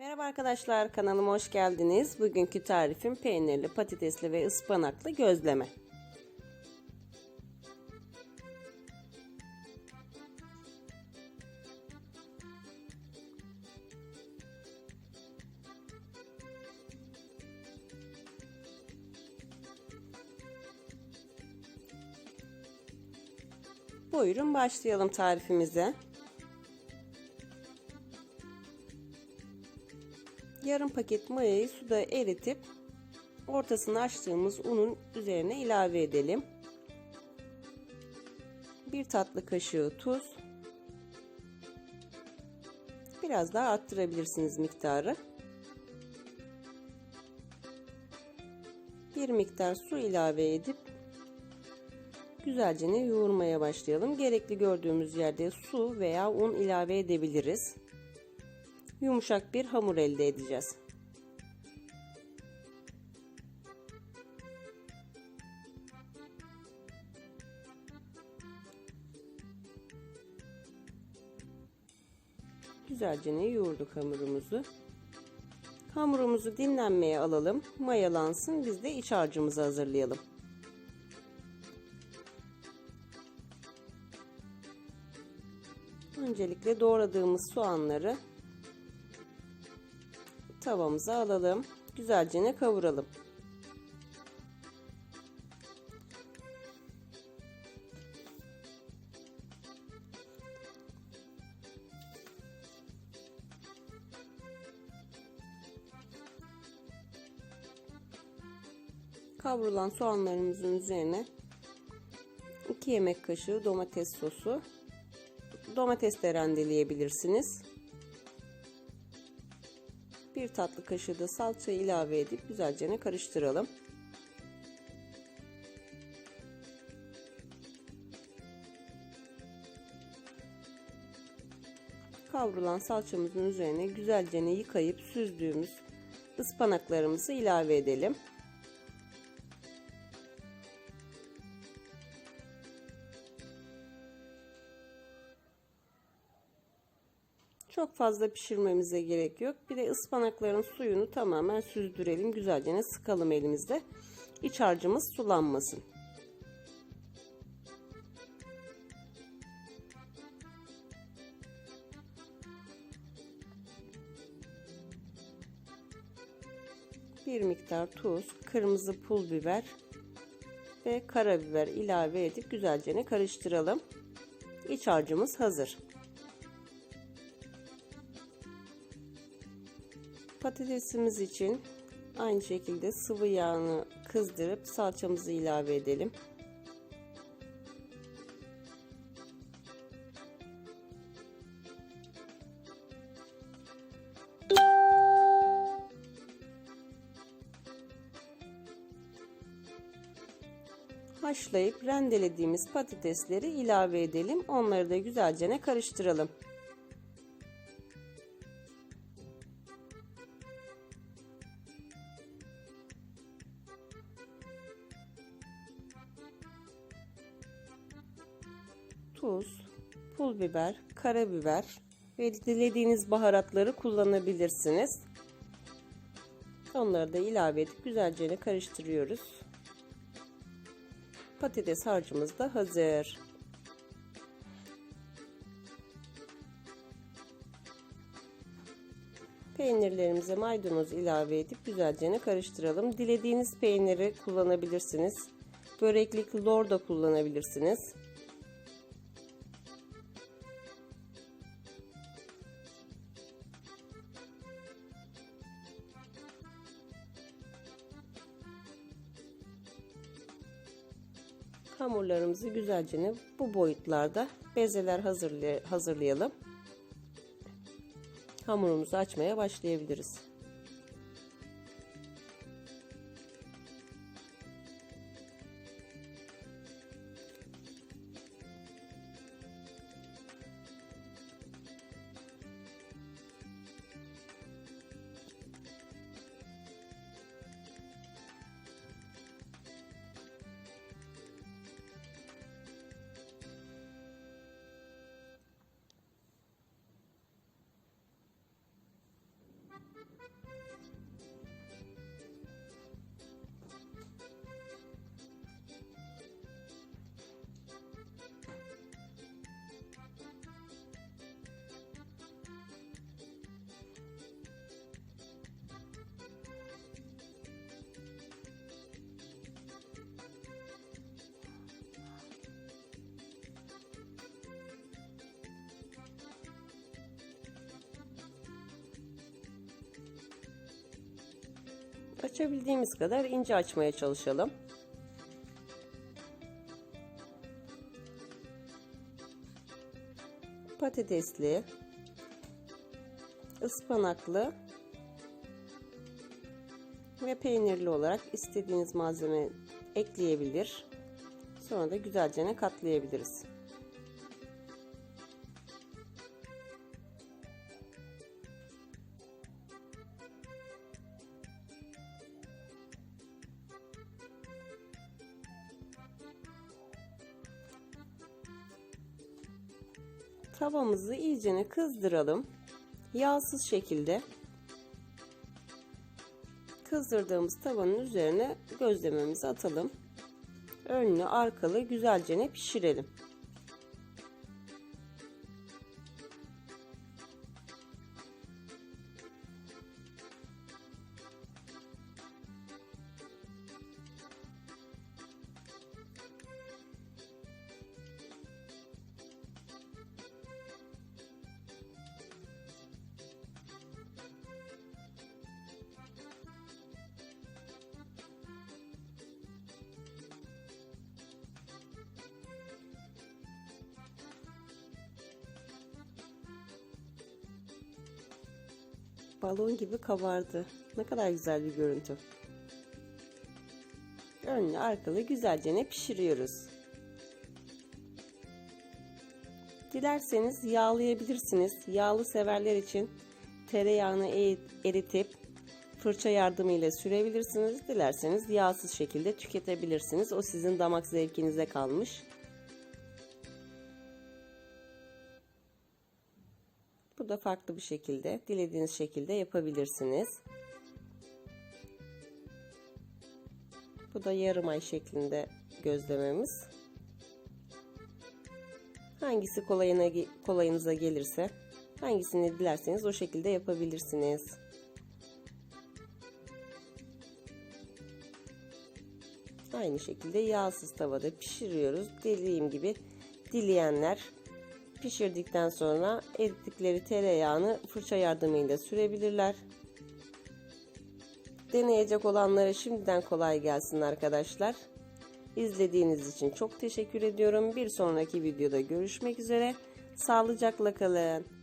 Merhaba arkadaşlar kanalıma hoş geldiniz. Bugünkü tarifim peynirli, patatesli ve ıspanaklı gözleme. Buyurun başlayalım tarifimize. Yarım paket mayayı suda eritip ortasını açtığımız unun üzerine ilave edelim. Bir tatlı kaşığı tuz. Biraz daha arttırabilirsiniz miktarı. Bir miktar su ilave edip güzelce yoğurmaya başlayalım. Gerekli gördüğümüz yerde su veya un ilave edebiliriz yumuşak bir hamur elde edeceğiz. Güzelce yoğurduk hamurumuzu. Hamurumuzu dinlenmeye alalım. Mayalansın. Biz de iç harcımızı hazırlayalım. Öncelikle doğradığımız soğanları tavamıza alalım. Güzelce ne kavuralım. Kavrulan soğanlarımızın üzerine 2 yemek kaşığı domates sosu. Domates de rendeleyebilirsiniz. Bir tatlı kaşığı da salça ilave edip güzelce karıştıralım. Kavrulan salçamızın üzerine güzelce yıkayıp süzdüğümüz ıspanaklarımızı ilave edelim. Çok fazla pişirmemize gerek yok. Bir de ıspanakların suyunu tamamen süzdürelim. Güzelce sıkalım elimizde. İç harcımız sulanmasın. Bir miktar tuz, kırmızı pul biber ve karabiber ilave edip güzelce karıştıralım. İç harcımız hazır. Patatesimiz için aynı şekilde sıvı yağını kızdırıp salçamızı ilave edelim. Haşlayıp rendelediğimiz patatesleri ilave edelim. Onları da güzelce karıştıralım. Tuz, pul biber, karabiber ve dilediğiniz baharatları kullanabilirsiniz. Onları da ilave edip güzelce karıştırıyoruz. Patates harcımız da hazır. Peynirlerimize maydanoz ilave edip güzelce karıştıralım. Dilediğiniz peyniri kullanabilirsiniz. Böreklik lor da kullanabilirsiniz. Hamurlarımızı güzelce bu boyutlarda bezeler hazırlayalım. Hamurumuzu açmaya başlayabiliriz. Açabildiğimiz kadar ince açmaya çalışalım. Patatesli, ıspanaklı ve peynirli olarak istediğiniz malzeme ekleyebilir. Sonra da güzelce katlayabiliriz. Tavamızı iyicene kızdıralım. Yağsız şekilde kızdırdığımız tavanın üzerine gözlememizi atalım. Önlü arkalı güzelce pişirelim. Balon gibi kabardı. Ne kadar güzel bir görüntü. Önlü arkalı güzelce pişiriyoruz. Dilerseniz yağlayabilirsiniz. Yağlı severler için tereyağını eritip fırça yardımıyla sürebilirsiniz. Dilerseniz yağsız şekilde tüketebilirsiniz. O sizin damak zevkinize kalmış. Da farklı bir şekilde, dilediğiniz şekilde yapabilirsiniz. Bu da yarım ay şeklinde gözlememiz. Hangisi kolayına, kolayınıza gelirse, hangisini dilerseniz o şekilde yapabilirsiniz. Aynı şekilde yağsız tavada pişiriyoruz. Dediğim gibi dileyenler Pişirdikten sonra erittikleri tereyağını fırça yardımıyla sürebilirler. Deneyecek olanlara şimdiden kolay gelsin arkadaşlar. İzlediğiniz için çok teşekkür ediyorum. Bir sonraki videoda görüşmek üzere. Sağlıcakla kalın.